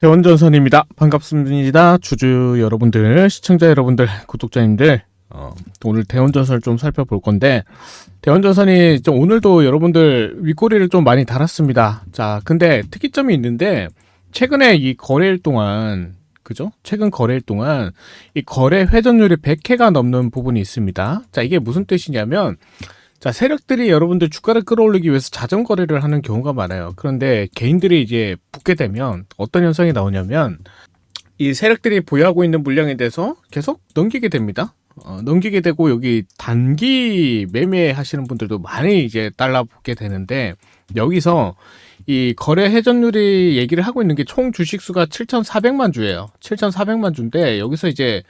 대원전선입니다. 반갑습니다. 주주 여러분들, 시청자 여러분들, 구독자님들. 어, 오늘 대원전선을 좀 살펴볼 건데, 대원전선이 좀 오늘도 여러분들 윗꼬리를 좀 많이 달았습니다. 자, 근데 특이점이 있는데, 최근에 이 거래일 동안, 그죠? 최근 거래일 동안 이 거래 회전율이 100회가 넘는 부분이 있습니다. 자, 이게 무슨 뜻이냐면, 자, 세력들이 여러분들 주가를 끌어올리기 위해서 자전 거래를 하는 경우가 많아요. 그런데 개인들이 이제 붙게 되면 어떤 현상이 나오냐면 이 세력들이 보유하고 있는 물량에 대해서 계속 넘기게 됩니다. 어, 넘기게 되고 여기 단기 매매 하시는 분들도 많이 이제 달라붙게 되는데 여기서 이 거래 회전율이 얘기를 하고 있는 게 총 주식 수가 7,400만 주예요. 7,400만 주인데 여기서 이제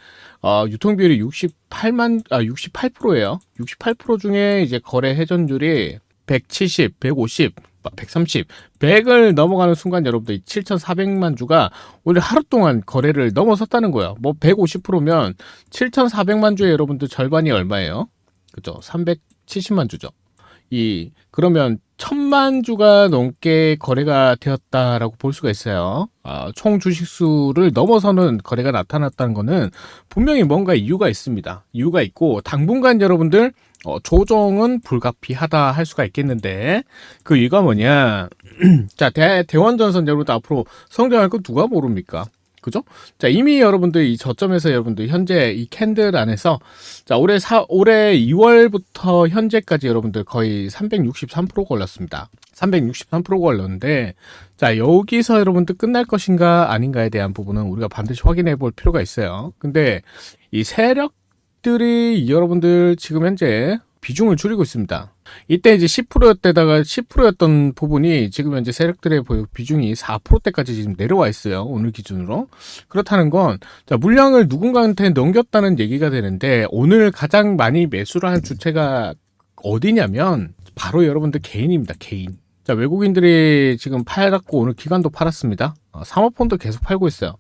어, 유통 비율이 68만 아 68%예요. 68% 중에 이제 거래 회전율이 170, 150, 130, 100을 넘어가는 순간 여러분들 7,400만 주가 오늘 하루 동안 거래를 넘어섰다는 거예요. 뭐 150%면 7,400만 주에 여러분들 절반이 얼마예요? 그죠? 370만 주죠. 이 그러면 천만 주가 넘게 거래가 되었다라고 볼 수가 있어요. 아, 총 주식 수를 넘어서는 거래가 나타났다는 거는 분명히 뭔가 이유가 있습니다. 이유가 있고 당분간 여러분들 어, 조정은 불가피하다 할 수가 있겠는데 그 이유가 뭐냐? 자 대, 대원전선 여러분들 앞으로 성장할 거 누가 모릅니까? 그죠? 자, 이미 여러분들 이 저점에서 여러분들 현재 이 캔들 안에서 자, 올해 사, 올해 2월부터 현재까지 여러분들 거의 363% 걸렸습니다. 363% 걸렸는데 자, 여기서 여러분들 끝날 것인가 아닌가에 대한 부분은 우리가 반드시 확인해 볼 필요가 있어요. 근데 이 세력 들이 여러분들 지금 현재 비중을 줄이고 있습니다. 이때 이제 10%였대다가 10%였던 부분이 지금 현재 세력들의 비중이 4%대까지 지금 내려와 있어요. 오늘 기준으로. 그렇다는 건, 자, 물량을 누군가한테 넘겼다는 얘기가 되는데, 오늘 가장 많이 매수를 한 주체가 어디냐면, 바로 여러분들 개인입니다. 개인. 자, 외국인들이 지금 팔았고, 오늘 기관도 팔았습니다. 어, 사모펀드 계속 팔고 있어요.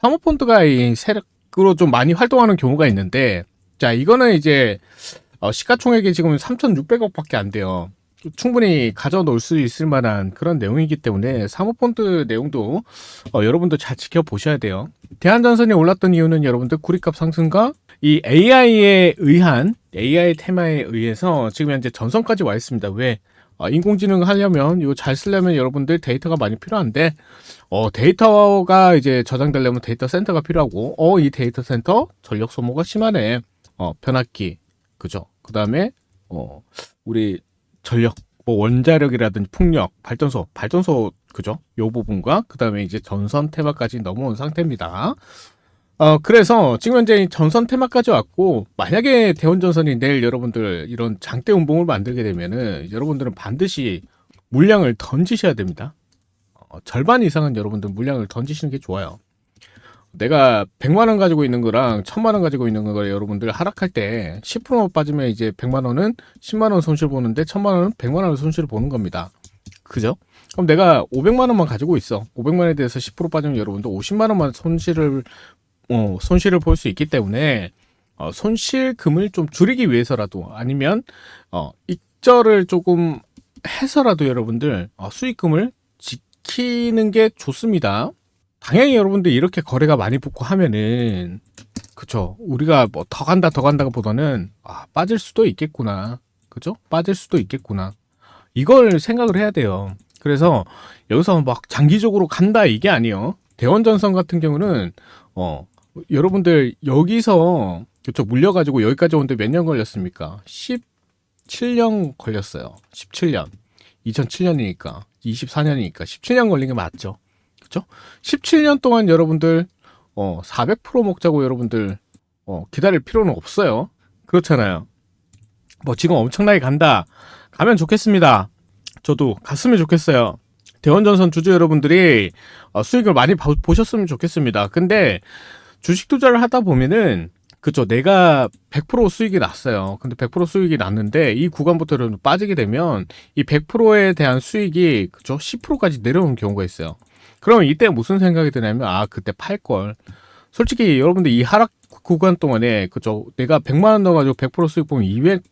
사모펀드가 이 세력으로 좀 많이 활동하는 경우가 있는데, 자, 이거는 이제, 어, 시가총액이 지금 3,600억밖에 안 돼요. 충분히 가져 놓을 수 있을 만한 그런 내용이기 때문에 사모펀드 내용도 어, 여러분도 잘 지켜보셔야 돼요. 대한전선이 올랐던 이유는 여러분들 구리값 상승과 이 AI에 의한 AI 테마에 의해서 지금 현재 전선까지 와 있습니다. 왜? 어, 인공지능 하려면 이거 잘 쓰려면 여러분들 데이터가 많이 필요한데 어, 데이터가 이제 저장되려면 데이터 센터가 필요하고 어, 이 데이터 센터 전력 소모가 심하네. 어, 변압기 그죠? 그 다음에, 어, 우리 전력, 뭐 원자력이라든지 풍력, 발전소, 발전소, 그죠? 요 부분과, 그 다음에 이제 전선 테마까지 넘어온 상태입니다. 어, 그래서 지금 현재 이 전선 테마까지 왔고, 만약에 대원전선이 내일 여러분들 이런 장대 운봉을 만들게 되면은 여러분들은 반드시 물량을 던지셔야 됩니다. 어, 절반 이상은 여러분들 물량을 던지시는 게 좋아요. 내가 100만 원 가지고 있는 거랑 1000만 원 가지고 있는 거 여러분들 하락할 때 10% 빠지면 이제 100만 원은 10만 원 손실 보는데 1000만 원은 100만 원을 손실을 보는 겁니다. 그죠? 그럼 내가 500만 원만 가지고 있어. 500만 원에 대해서 10% 빠지면 여러분들 50만 원만 손실을 어, 손실을 볼 수 있기 때문에 어, 손실금을 좀 줄이기 위해서라도 아니면 어, 익절을 조금 해서라도 여러분들 어, 수익금을 지키는 게 좋습니다. 당연히 여러분들 이렇게 거래가 많이 붙고 하면은 그쵸. 우리가 뭐 더 간다 더 간다가 보다는 아 빠질 수도 있겠구나. 그죠 빠질 수도 있겠구나. 이걸 생각을 해야 돼요. 그래서 여기서 막 장기적으로 간다 이게 아니에요. 대원전선 같은 경우는 어 여러분들 여기서 그쵸 물려가지고 여기까지 오는데 몇 년 걸렸습니까? 17년 걸렸어요. 17년. 2007년이니까. 24년이니까. 17년 걸린 게 맞죠 그죠? 17년 동안 여러분들 어, 400% 먹자고 여러분들 어, 기다릴 필요는 없어요. 그렇잖아요. 뭐 지금 엄청나게 간다. 가면 좋겠습니다. 저도 갔으면 좋겠어요. 대원전선 주주 여러분들이 어, 수익을 많이 봐- 보셨으면 좋겠습니다. 근데 주식 투자를 하다 보면은 그죠 내가 100% 수익이 났어요. 근데 100% 수익이 났는데 이 구간부터 빠지게 되면 이 100%에 대한 수익이 그죠 10%까지 내려오는 경우가 있어요. 그러면 이때 무슨 생각이 드냐면 아 그때 팔 걸. 솔직히 여러분들 이 하락 구간 동안에 그죠 내가 100만 원 넣어가지고 100% 수익 보면 200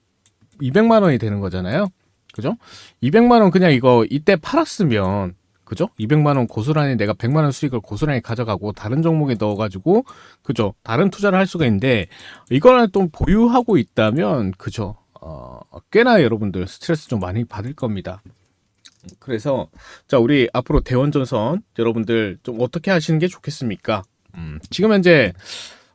200만 원이 되는 거잖아요. 그죠? 200만 원 그냥 이거 이때 팔았으면 그죠? 200만 원 고스란히 내가 100만 원 수익을 고스란히 가져가고 다른 종목에 넣어가지고 그죠? 다른 투자를 할 수가 있는데 이거는 또 보유하고 있다면 그죠? 어, 꽤나 여러분들 스트레스 좀 많이 받을 겁니다. 그래서 자 우리 앞으로 대원 전선 여러분들 좀 어떻게 하시는 게 좋겠습니까? 음, 지금 현재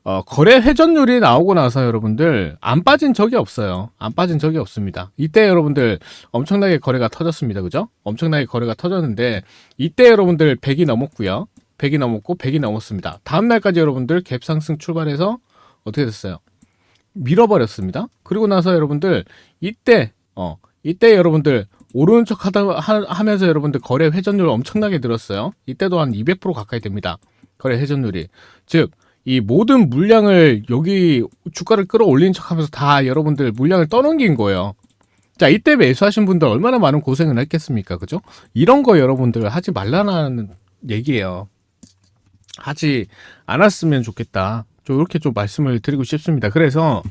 어, 거래 회전율이 나오고 나서 여러분들 안 빠진 적이 없어요. 안 빠진 적이 없습니다. 이때 여러분들 엄청나게 거래가 터졌습니다. 그죠? 엄청나게 거래가 터졌는데 이때 여러분들 100이 넘었고요. 100이 넘었고 100이 넘었습니다. 다음 날까지 여러분들 갭 상승 출발해서 어떻게 됐어요? 밀어버렸습니다. 그리고 나서 여러분들 이때 어 이때 여러분들 오르는 척 하다 하, 하면서 여러분들 거래 회전율 엄청나게 늘었어요. 이때도 한 200% 가까이 됩니다. 거래 회전율이 즉 이 모든 물량을 여기 주가를 끌어올리는 척하면서 다 여러분들 물량을 떠넘긴 거예요. 자 이때 매수하신 분들 얼마나 많은 고생을 했겠습니까, 그죠? 이런 거 여러분들 하지 말라는 얘기예요. 하지 않았으면 좋겠다. 좀 이렇게 좀 말씀을 드리고 싶습니다. 그래서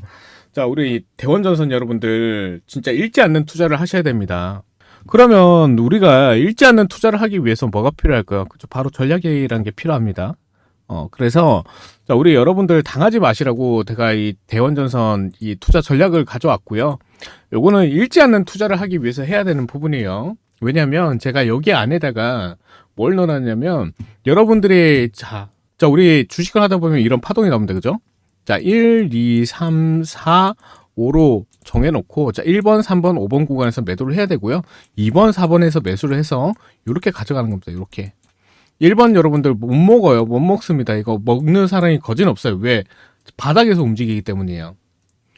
자 우리 대원전선 여러분들 진짜 잃지 않는 투자를 하셔야 됩니다. 그러면 우리가 잃지 않는 투자를 하기 위해서 뭐가 필요할까요? 그죠? 바로 전략이라는 게 필요합니다. 어, 그래서, 자, 우리 여러분들 당하지 마시라고 제가 이 대원전선 이 투자 전략을 가져왔고요. 요거는 잃지 않는 투자를 하기 위해서 해야 되는 부분이에요. 왜냐면 제가 여기 안에다가 뭘 넣어놨냐면 여러분들이 자, 자, 우리 주식을 하다 보면 이런 파동이 나옵니다. 그죠? 자, 1, 2, 3, 4, 5로 정해놓고 자 1번, 3번, 5번 구간에서 매도를 해야 되고요. 2번, 4번에서 매수를 해서 이렇게 가져가는 겁니다. 이렇게 1번 여러분들 못 먹어요. 못 먹습니다. 이거 먹는 사람이 거진 없어요. 왜? 바닥에서 움직이기 때문이에요.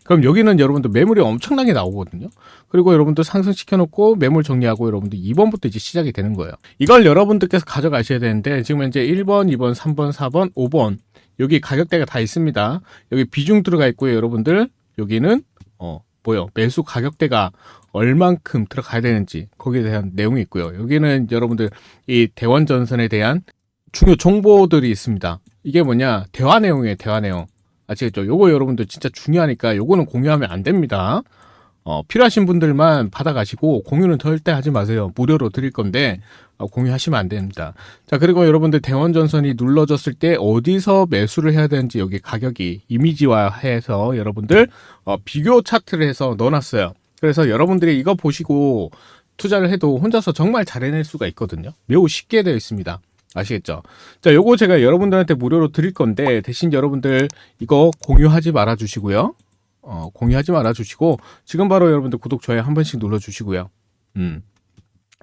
그럼 여기는 여러분들 매물이 엄청나게 나오거든요. 그리고 여러분들 상승시켜놓고 매물 정리하고 여러분들 2번부터 이제 시작이 되는 거예요. 이걸 여러분들께서 가져가셔야 되는데 지금 현재 1번, 2번, 3번, 4번, 5번 여기 가격대가 다 있습니다. 여기 비중 들어가 있고요. 여러분들 여기는 어 뭐요? 매수 가격대가 얼만큼 들어가야 되는지 거기에 대한 내용이 있고요. 여기는 여러분들 이 대원 전선에 대한 중요 정보들이 있습니다. 이게 뭐냐? 대화 내용이에요. 대화 내용. 아시겠죠? 요거 여러분들 진짜 중요하니까 요거는 공유하면 안 됩니다. 어, 필요하신 분들만 받아가시고 공유는 절대 하지 마세요. 무료로 드릴 건데 어, 공유하시면 안 됩니다. 자 그리고 여러분들 대원 전선이 눌러졌을 때 어디서 매수를 해야 되는지 여기 가격이 이미지화 해서 여러분들 어, 비교 차트를 해서 넣어놨어요. 그래서 여러분들이 이거 보시고 투자를 해도 혼자서 정말 잘 해낼 수가 있거든요. 매우 쉽게 되어 있습니다. 아시겠죠? 자, 요거 제가 여러분들한테 무료로 드릴 건데 대신 여러분들 이거 공유하지 말아 주시고요. 어, 공유하지 말아 주시고 지금 바로 여러분들 구독 좋아요 한 번씩 눌러 주시고요. 음.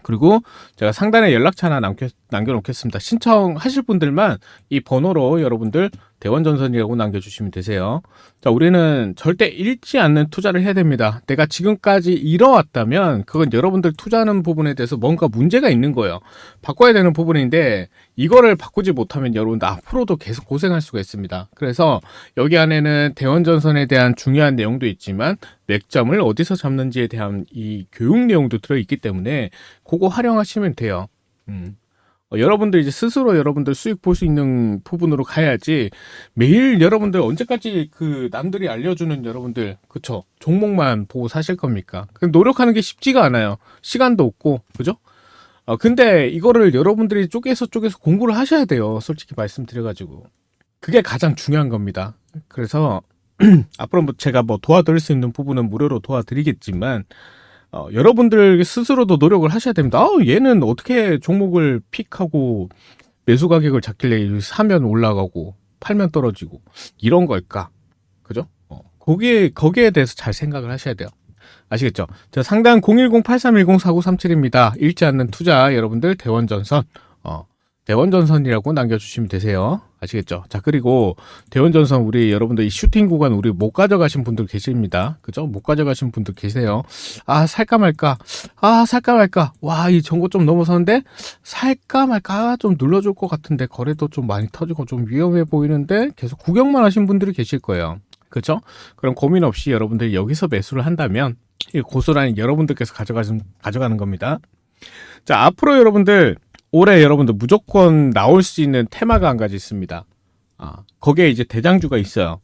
그리고 제가 상단에 연락처 하나 남겨, 남겨놓겠습니다. 신청하실 분들만 이 번호로 여러분들 대원전선이라고 남겨주시면 되세요. 자, 우리는 절대 잃지 않는 투자를 해야 됩니다. 내가 지금까지 잃어왔다면 그건 여러분들 투자하는 부분에 대해서 뭔가 문제가 있는 거예요. 바꿔야 되는 부분인데 이거를 바꾸지 못하면 여러분들 앞으로도 계속 고생할 수가 있습니다. 그래서 여기 안에는 대원전선에 대한 중요한 내용도 있지만 맥점을 어디서 잡는지에 대한 이 교육 내용도 들어있기 때문에 그거 활용하시면 돼요. 음. 어, 여러분들 이제 스스로 여러분들 수익 볼 수 있는 부분으로 가야지 매일 여러분들 언제까지 그 남들이 알려주는 여러분들 그쵸 종목만 보고 사실 겁니까? 그 노력하는 게 쉽지가 않아요. 시간도 없고 그죠? 어, 근데 이거를 여러분들이 쪼개서 쪼개서 공부를 하셔야 돼요. 솔직히 말씀드려가지고 그게 가장 중요한 겁니다. 그래서 앞으로 뭐 제가 뭐 도와드릴 수 있는 부분은 무료로 도와드리겠지만 어, 여러분들 스스로도 노력을 하셔야 됩니다. 아, 얘는 어떻게 종목을 픽하고 매수 가격을 잡길래 사면 올라가고 팔면 떨어지고 이런 걸까? 그죠? 어, 거기에 거기에 대해서 잘 생각을 하셔야 돼요. 아시겠죠? 자, 상단 010-8310-4937입니다. 잃지 않는 투자 여러분들 대원전선 어, 대원전선이라고 남겨주시면 되세요. 아시겠죠? 자, 그리고 대원전선 우리 여러분들 이 슈팅 구간 우리 못 가져가신 분들 계십니다. 그죠? 못 가져가신 분들 계세요. 아, 살까 말까? 아, 살까 말까? 와, 이 정보 좀 넘어서는데? 살까 말까? 좀 눌러줄 것 같은데 거래도 좀 많이 터지고 좀 위험해 보이는데 계속 구경만 하신 분들이 계실 거예요. 그죠? 그럼 고민 없이 여러분들이 여기서 매수를 한다면 이 고스란히 여러분들께서 가져가는, 가져가는 겁니다. 자, 앞으로 여러분들 올해 여러분들 무조건 나올 수 있는 테마가 한 가지 있습니다. 아, 거기에 이제 대장주가 있어요.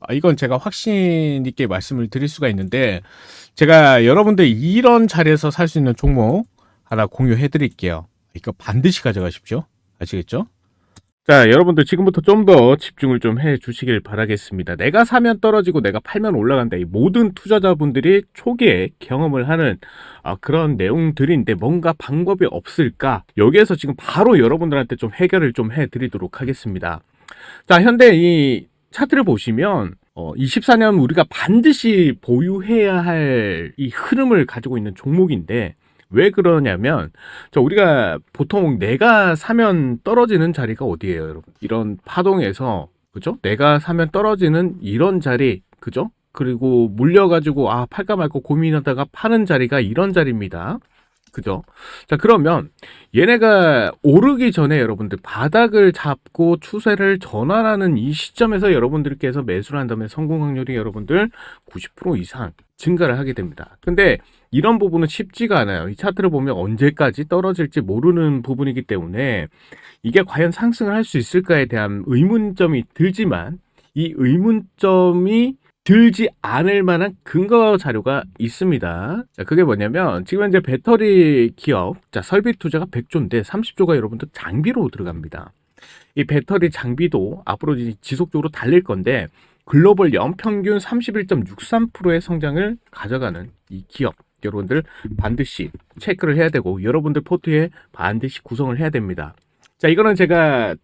아, 이건 제가 확신 있게 말씀을 드릴 수가 있는데, 제가 여러분들 이런 자리에서 살 수 있는 종목 하나 공유해 드릴게요. 이거 반드시 가져가십시오. 아시겠죠? 자, 여러분들 지금부터 좀 더 집중을 좀 해 주시길 바라겠습니다. 내가 사면 떨어지고 내가 팔면 올라간다. 이 모든 투자자분들이 초기에 경험을 하는 아, 그런 내용들인데 뭔가 방법이 없을까? 여기에서 지금 바로 여러분들한테 좀 해결을 좀 해 드리도록 하겠습니다. 자, 현대 이 차트를 보시면 어, 24년 우리가 반드시 보유해야 할 이 흐름을 가지고 있는 종목인데 왜 그러냐면 저 우리가 보통 내가 사면 떨어지는 자리가 어디예요, 여러분? 이런 파동에서 그죠? 내가 사면 떨어지는 이런 자리, 그죠? 그리고 물려가지고 아 팔까 말까 고민하다가 파는 자리가 이런 자리입니다. 그죠? 자 그러면 얘네가 오르기 전에 여러분들 바닥을 잡고 추세를 전환하는 이 시점에서 여러분들께서 매수를 한다면 성공 확률이 여러분들 90% 이상 증가를 하게 됩니다. 근데 이런 부분은 쉽지가 않아요. 이 차트를 보면 언제까지 떨어질지 모르는 부분이기 때문에 이게 과연 상승을 할 수 있을까에 대한 의문점이 들지만 이 의문점이 들지 않을 만한 근거 자료가 있습니다. 자, 그게 뭐냐면 지금 현재 배터리 기업 자, 설비 투자가 100조인데 30조가 여러분들 장비로 들어갑니다. 이 배터리 장비도 앞으로 지속적으로 달릴 건데 글로벌 연평균 31.63%의 성장을 가져가는 이 기업 여러분들 반드시 체크를 해야 되고 여러분들 포트에 반드시 구성을 해야 됩니다. 자, 이거는 제가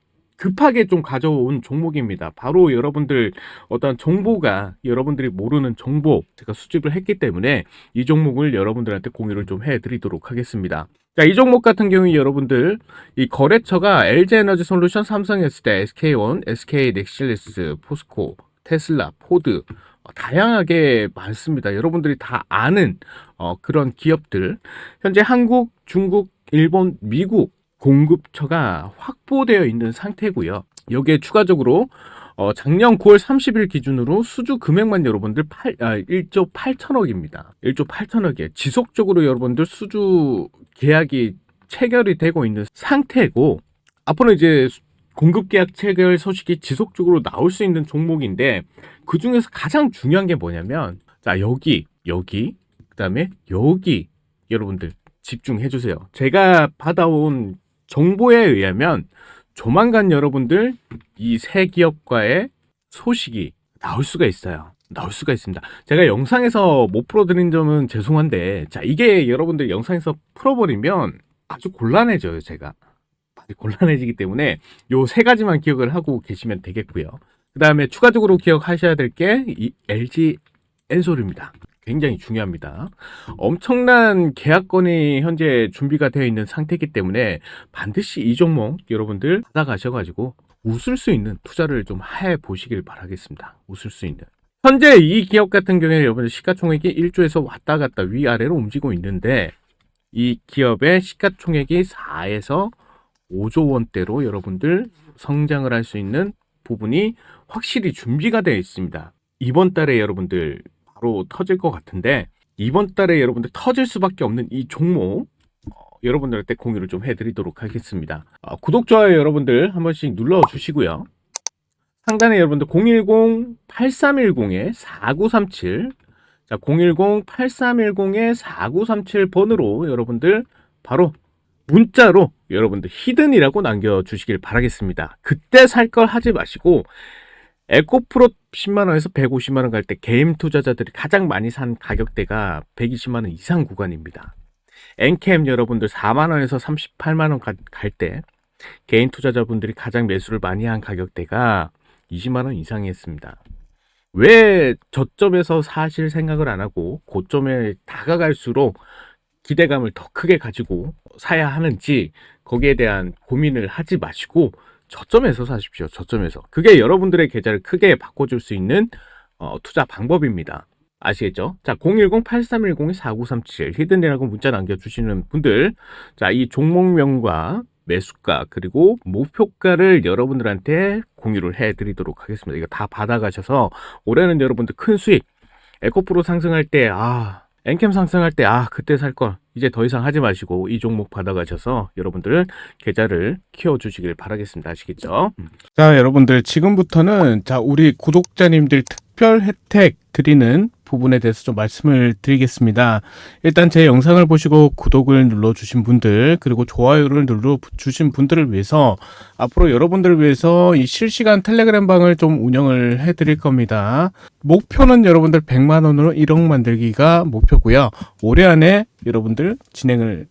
급하게 좀 가져온 종목입니다. 바로 여러분들 어떤 정보가 여러분들이 모르는 정보 제가 수집을 했기 때문에 이 종목을 여러분들한테 공유를 좀 해드리도록 하겠습니다. 자, 이 종목 같은 경우에 여러분들 이 거래처가 LG에너지 솔루션, 삼성 에스테, SK온, SK넥실리스, 포스코, 테슬라, 포드 어, 다양하게 많습니다. 여러분들이 다 아는 어, 그런 기업들 현재 한국, 중국, 일본, 미국 공급처가 확보되어 있는 상태고요. 여기에 추가적으로 어, 작년 9월 30일 기준으로 수주 금액만 여러분들 8, 아, 1조 8천억입니다. 1조 8천억에 지속적으로 여러분들 수주 계약이 체결이 되고 있는 상태고 앞으로 이제 공급 계약 체결 소식이 지속적으로 나올 수 있는 종목인데 그 중에서 가장 중요한 게 뭐냐면 자 여기 여기 그다음에 여기 여러분들 집중해 주세요. 제가 받아온 정보에 의하면 조만간 여러분들 이세 기업과의 소식이 나올 수가 있어요. 나올 수가 있습니다. 제가 영상에서 못 풀어드린 점은 죄송한데, 자, 이게 여러분들 영상에서 풀어버리면 아주 곤란해져요, 제가. 아주 곤란해지기 때문에 요 세 가지만 기억을 하고 계시면 되겠고요. 그 다음에 추가적으로 기억하셔야 될 게 이 LG 엔솔입니다. 굉장히 중요합니다. 엄청난 계약건이 현재 준비가 되어 있는 상태이기 때문에 반드시 이 종목 여러분들 받아가셔가지고 웃을 수 있는 투자를 좀 해 보시길 바라겠습니다. 웃을 수 있는. 현재 이 기업 같은 경우에 여러분들 시가총액이 1조에서 왔다 갔다 위아래로 움직이고 있는데 이 기업의 시가총액이 4에서 5조 원대로 여러분들 성장을 할 수 있는 부분이 확실히 준비가 되어 있습니다. 이번 달에 여러분들 바로 터질 것 같은데 이번 달에 여러분들 터질 수밖에 없는 이 종목 어, 여러분들한테 공유를 좀 해드리도록 하겠습니다. 어, 구독 좋아요 여러분들 한 번씩 눌러 주시고요. 상단에 여러분들 010-8310에 4937 자, 010-8310에 4937 번으로 여러분들 바로 문자로 여러분들 히든이라고 남겨주시길 바라겠습니다. 그때 살 걸 하지 마시고 에코프로 10만원에서 150만원 갈 때 개인 투자자들이 가장 많이 산 가격대가 120만원 이상 구간입니다. 엔캠 여러분들 4만원에서 38만원 갈 때 개인 투자자분들이 가장 매수를 많이 한 가격대가 20만원 이상이었습니다. 왜 저점에서 사실 생각을 안 하고 고점에 다가갈수록 기대감을 더 크게 가지고 사야 하는지 거기에 대한 고민을 하지 마시고 저점에서 사십시오. 저점에서. 그게 여러분들의 계좌를 크게 바꿔줄 수 있는 어, 투자 방법입니다. 아시겠죠? 자, 010-8310-4937 히든이라고 문자 남겨주시는 분들 자, 이 종목명과 매수가 그리고 목표가를 여러분들한테 공유를 해드리도록 하겠습니다. 이거 다 받아가셔서 올해는 여러분들 큰 수익 에코프로 상승할 때 아, 엔캠 상승할 때 아, 그때 살 걸. 이제 더 이상 하지 마시고 이 종목 받아가셔서 여러분들 계좌를 키워주시길 바라겠습니다. 아시겠죠? 자, 여러분들 지금부터는 자 우리 구독자님들 특별 혜택 드리는 부분에 대해서 좀 말씀을 드리겠습니다. 일단 제 영상을 보시고 구독을 눌러주신 분들, 그리고 좋아요를 눌러주신 분들을 위해서 앞으로 여러분들을 위해서 이 실시간 텔레그램 방을 좀 운영을 해드릴 겁니다. 목표는 여러분들 100만원으로 1억 만들기가 목표고요. 올해 안에 여러분들 진행을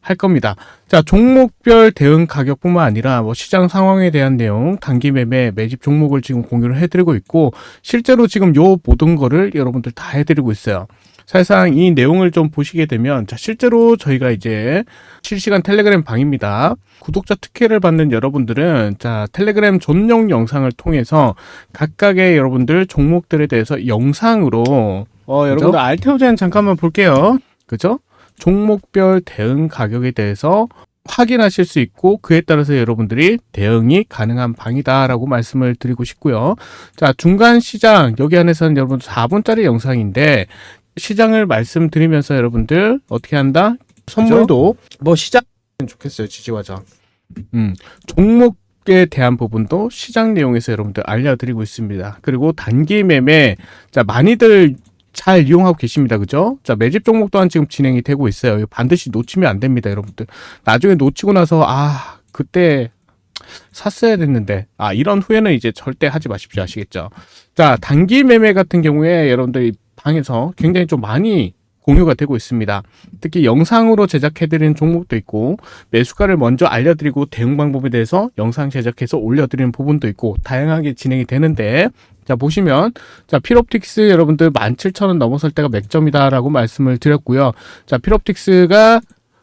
할 겁니다. 자, 종목별 대응 가격뿐만 아니라 뭐 시장 상황에 대한 내용, 단기 매매, 매집 종목을 지금 공유를 해드리고 있고, 실제로 지금 요 모든 거를 여러분들 다 해드리고 있어요. 사실상 이 내용을 좀 보시게 되면, 자, 실제로 저희가 이제 실시간 텔레그램 방입니다. 구독자 특혜를 받는 여러분들은, 자, 텔레그램 전용 영상을 통해서 각각의 여러분들 종목들에 대해서 영상으로, 어, 여러분들 알테오젠 잠깐만 볼게요. 그죠? 종목별 대응 가격에 대해서 확인하실 수 있고 그에 따라서 여러분들이 대응이 가능한 방이다라고 말씀을 드리고 싶고요. 자, 중간 시장 여기 안에서는 여러분 4분짜리 영상인데 시장을 말씀드리면서 여러분들 어떻게 한다? 선물도 뭐 시장 좋겠어요. 지지화장. 음. 종목 에 대한 부분도 시장 내용에서 여러분들 알려드리고 있습니다. 그리고 단기 매매 자 많이들 잘 이용하고 계십니다. 그죠? 자, 매집 종목 또한 지금 진행이 되고 있어요. 반드시 놓치면 안 됩니다, 여러분들. 나중에 놓치고 나서, 아, 그때 샀어야 됐는데, 아, 이런 후회는 이제 절대 하지 마십시오. 아시겠죠? 자, 단기 매매 같은 경우에 여러분들 방에서 굉장히 좀 많이 공유가 되고 있습니다. 특히 영상으로 제작해드리는 종목도 있고 매수가를 먼저 알려드리고 대응 방법에 대해서 영상 제작해서 올려드리는 부분도 있고 다양하게 진행이 되는데 자 보시면 자 필옵틱스 여러분들 17,000원 넘어설 때가 맥점이다라고 말씀을 드렸고요. 자 필옵틱스가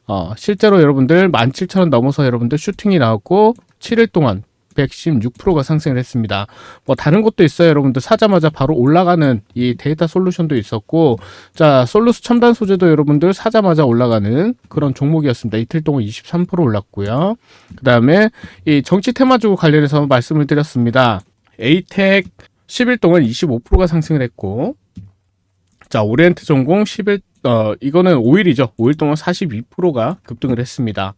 어, 실제로 여러분들 17,000원 넘어서 여러분들 슈팅이 나왔고 7일 동안 116%가 상승을 했습니다. 뭐 다른 것도 있어요. 여러분들 사자마자 바로 올라가는 이 데이터 솔루션도 있었고 자, 솔루스 첨단 소재도 여러분들 사자마자 올라가는 그런 종목이었습니다. 이틀 동안 23% 올랐고요. 그다음에 이 정치 테마주 관련해서 말씀을 드렸습니다. 에이텍 10일 동안 25%가 상승을 했고 자, 오리엔트 전공 10일 어 이거는 5일이죠. 5일 동안 42%가 급등을 했습니다.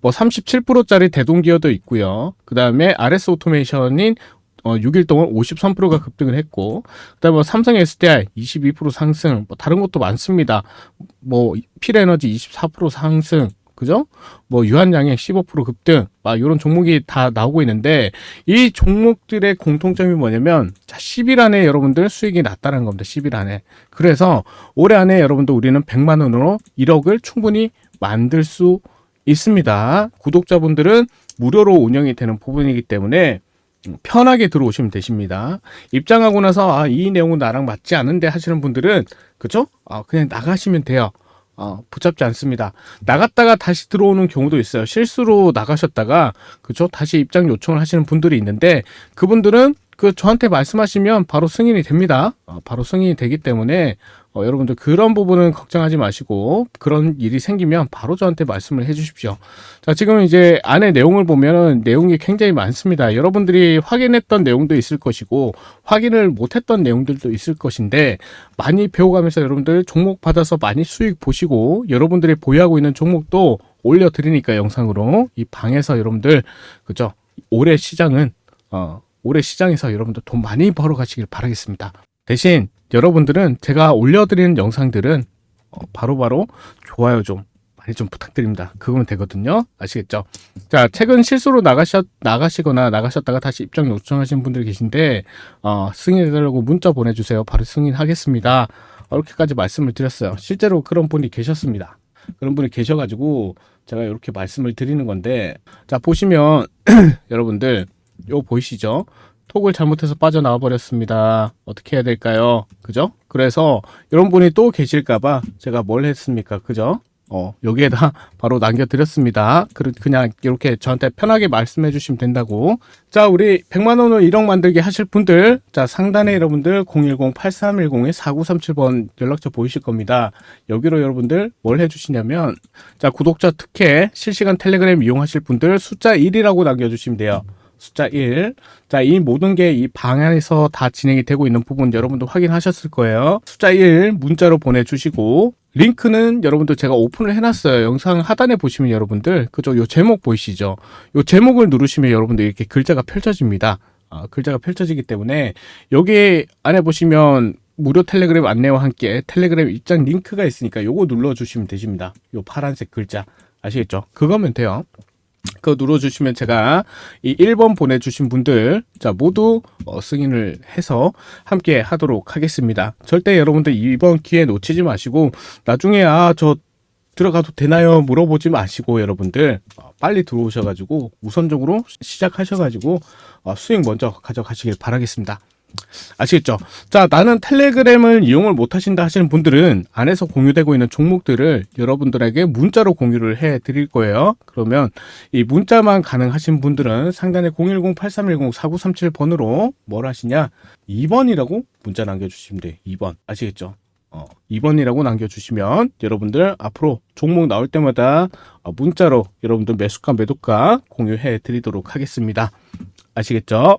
뭐 37%짜리 대동기어도 있고요. 그 다음에 RS 오토메이션인 어, 6일 동안 53%가 급등을 했고, 그 다음에 뭐 삼성 SDI 22% 상승, 뭐 다른 것도 많습니다. 뭐 필에너지 24% 상승, 그죠? 뭐 유한양행 15% 급등, 막 이런 종목이 다 나오고 있는데 이 종목들의 공통점이 뭐냐면 자 10일 안에 여러분들 수익이 났다는 겁니다. 10일 안에. 그래서 올해 안에 여러분들 우리는 100만 원으로 1억을 충분히 만들 수 있습니다. 구독자분들은 무료로 운영이 되는 부분이기 때문에 편하게 들어오시면 되십니다. 입장하고 나서 아, 이 내용은 나랑 맞지 않은데 하시는 분들은 그죠? 아, 그냥 나가시면 돼요. 어, 붙잡지 않습니다. 나갔다가 다시 들어오는 경우도 있어요. 실수로 나가셨다가 그죠? 다시 입장 요청을 하시는 분들이 있는데 그분들은 그 저한테 말씀하시면 바로 승인이 됩니다. 어, 바로 승인이 되기 때문에 어, 여러분들 그런 부분은 걱정하지 마시고 그런 일이 생기면 바로 저한테 말씀을 해주십시오. 자 지금 이제 안에 내용을 보면은 내용이 굉장히 많습니다. 여러분들이 확인했던 내용도 있을 것이고 확인을 못했던 내용들도 있을 것인데 많이 배워가면서 여러분들 종목 받아서 많이 수익 보시고 여러분들이 보유하고 있는 종목도 올려드리니까 영상으로 이 방에서 여러분들 그죠 올해 시장은 어 올해 시장에서 여러분들 돈 많이 벌어 가시길 바라겠습니다. 대신 여러분들은 제가 올려드리는 영상들은 어, 바로 바로 좋아요 좀 많이 좀 부탁드립니다. 그거면 되거든요. 아시겠죠? 자, 최근 실수로 나가셨, 나가시거나 나가셨다가 다시 입장 요청하신 분들이 계신데, 어, 승인해달라고 문자 보내주세요. 바로 승인하겠습니다. 이렇게까지 말씀을 드렸어요. 실제로 그런 분이 계셨습니다. 그런 분이 계셔가지고, 제가 이렇게 말씀을 드리는 건데, 자, 보시면, 여러분들, 요 보이시죠? 톡을 잘못해서 빠져나와 버렸습니다. 어떻게 해야 될까요? 그죠? 그래서 이런 분이 또 계실까봐 제가 뭘 했습니까? 그죠? 어, 여기에다 바로 남겨드렸습니다. 그- 그냥 이렇게 저한테 편하게 말씀해 주시면 된다고. 자, 우리 100만원으로 1억 만들기 하실 분들, 자, 상단에 여러분들 010-8310-4937번 연락처 보이실 겁니다. 여기로 여러분들 뭘 해주시냐면, 자, 구독자 특혜 실시간 텔레그램 이용하실 분들 숫자 1이라고 남겨주시면 돼요. 숫자 1. 자, 이 모든 게 이방 안에서 다 진행이 되고 있는 부분 여러분도 확인하셨을 거예요. 숫자 1 문자로 보내주시고, 링크는 여러분들 제가 오픈을 해놨어요. 영상 하단에 보시면 여러분들, 그죠? 요 제목 보이시죠? 요 제목을 누르시면 여러분들 이렇게 글자가 펼쳐집니다. 아, 글자가 펼쳐지기 때문에 여기 안에 보시면 무료 텔레그램 안내와 함께 텔레그램 입장 링크가 있으니까 요거 눌러주시면 되십니다. 요 파란색 글자 아시겠죠? 그거면 돼요. 그거 눌러주시면 제가 이 1번 보내주신 분들 자 모두 어, 승인을 해서 함께 하도록 하겠습니다. 절대 여러분들 이번 기회 놓치지 마시고 나중에 아저 들어가도 되나요? 물어보지 마시고 여러분들 어, 빨리 들어오셔가지고 우선적으로 시작하셔가지고 어, 수익 먼저 가져가시길 바라겠습니다. 아시겠죠? 자, 나는 텔레그램을 이용을 못 하신다 하시는 분들은 안에서 공유되고 있는 종목들을 여러분들에게 문자로 공유를 해 드릴 거예요. 그러면 이 문자만 가능하신 분들은 상단에 010-8310-4937 번으로 뭘 하시냐? 2번이라고 문자 남겨주시면 돼요. 2번. 아시겠죠? 어, 2번이라고 남겨주시면 여러분들 앞으로 종목 나올 때마다 어, 문자로 여러분들 매수가 매도가 공유해 드리도록 하겠습니다. 아시겠죠?